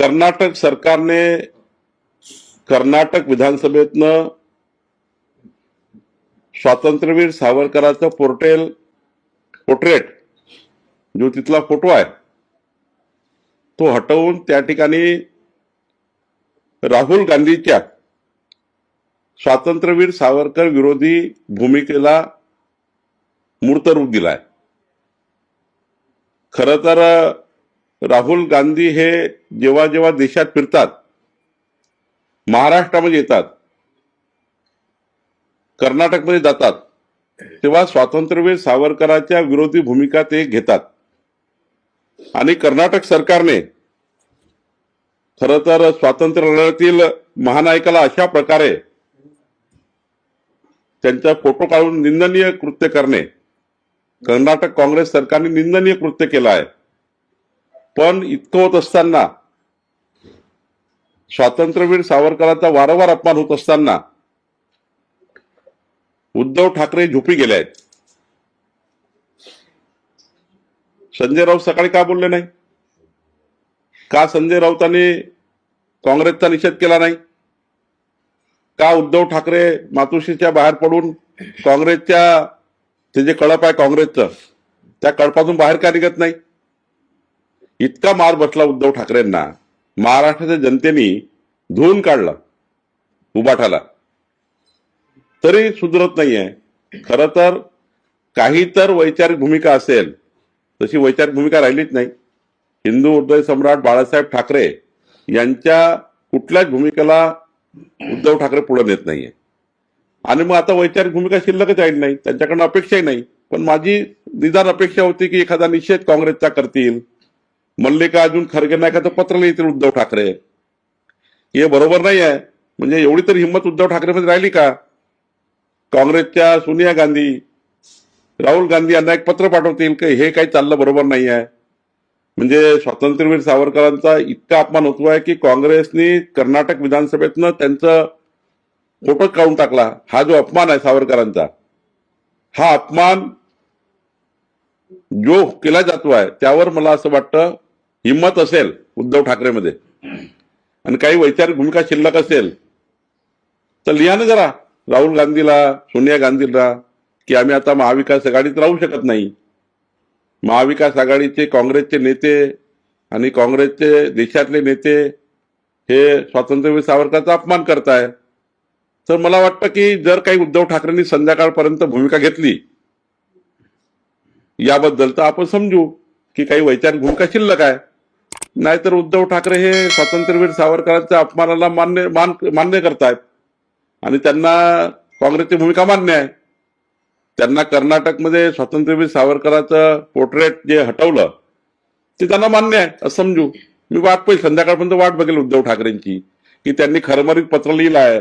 कर्नाटक सरकारने कर्नाटक विधानसभेतनं स्वातंत्र्यवीर सावरकरांचं पोर्टेल पोर्ट्रेट जो तिथला फोटो आहे तो हटवून त्या ठिकाणी राहुल गांधीच्या स्वातंत्र्यवीर सावरकर विरोधी भूमिकेला मूर्त रूप दिलाय. खर तर राहुल गांधी हे जेव्हा जेव्हा देशात फिरतात महाराष्ट्रामध्ये येतात कर्नाटकमध्ये जातात तेव्हा स्वातंत्र्यवीर सावरकरांच्या विरोधी भूमिका ते घेतात. आणि कर्नाटक सरकारने खर तर स्वातंत्र्य लढ्यातील महानायकाला अशा प्रकारे त्यांचा फोटो काढून निंदनीय कृत्य करणे कर्नाटक काँग्रेस सरकारने निंदनीय कृत्य केलं आहे. पण इतकं होत असताना स्वातंत्र्यवीर सावरकरांचा वारंवार अपमान होत असताना उद्धव ठाकरे झोपी गेले आहेत. संजय राऊत सकाळी का बोलले नाही? का संजय राऊतांनी काँग्रेसचा निषेध केला नाही? का उद्धव ठाकरे मातोश्रीच्या बाहेर पडून काँग्रेसच्या ते जे कळप आहे काँग्रेसचं त्या कळपातून बाहेर का निघत नाही? इतका मार बसला उद्धव ठाकरेंना महाराष्ट्राच्या जनतेने धुवून काढलं उबाठाला. तरी सुधरत नाहीये. खर तर काही तर वैचारिक भूमिका असेल तशी वैचारिक भूमिका राहिलीच नाही. हिंदू हृदय सम्राट बाळासाहेब ठाकरे यांच्या कुठल्याच भूमिकेला उद्धव ठाकरे पुढे नेत नाहीये. आणि मग आता वैचारिक भूमिका शिल्लकच राहील नाही त्यांच्याकडनं अपेक्षाही नाही. पण माझी निदान अपेक्षा होती की एखादा निषेध काँग्रेसचा करतील. मल्लिकार्जुन खरगे नायकाचं पत्र लिहितील उद्धव ठाकरे. हे बरोबर नाही आहे म्हणजे एवढी तरी हिंमत उद्धव ठाकरेमध्ये राहिली का? काँग्रेसच्या सोनिया गांधी राहुल गांधी यांना एक पत्र पाठवतील की हे काही चाललं बरोबर नाही आहे म्हणजे स्वातंत्र्यवीर सावरकरांचा इतका अपमान होतो आहे की काँग्रेसने कर्नाटक विधानसभेतनं त्यांचं फोटो काढून टाकला. हा जो अपमान आहे सावरकरांचा हा अपमान जो केला जातो आहे त्यावर मला असं वाटतं हिंमत असेल उद्धव ठाकरेमध्ये. आणि काही वैचारिक भूमिका शिल्लक असेल तर लिहा ना जरा. राहुल गांधीला सोनिया गांधीला की आम्ही आता महाविकास आघाडीत राहू शकत नाही. महाविकास आघाडीचे काँग्रेसचे नेते आणि काँग्रेसचे देशातले नेते हे स्वातंत्र्यवीर सावरकरचा अपमान करताय. तर मला वाटतं की जर काही उद्धव ठाकरेंनी संध्याकाळपर्यंत भूमिका घेतली याबद्दल तर आपण समजू की काही वैचारिक भूमिका शिल्लक आहे. नाहीतर उद्धव ठाकरे हे स्वातंत्र्यवीर सावरकरांच्या अपमानाला मान्य मान मान्य करतायत. आणि त्यांना काँग्रेसची भूमिका मान्य आहे. त्यांना कर्नाटकमध्ये स्वातंत्र्यवीर सावरकराचं पोर्ट्रेट जे हटवलं ते त्यांना मान्य आहे. असं समजू. मी वाट पाहिजे संध्याकाळपर्यंत वाट बघेल उद्धव ठाकरेंची. की त्यांनी खरमरीत पत्र लिहिलं आहे.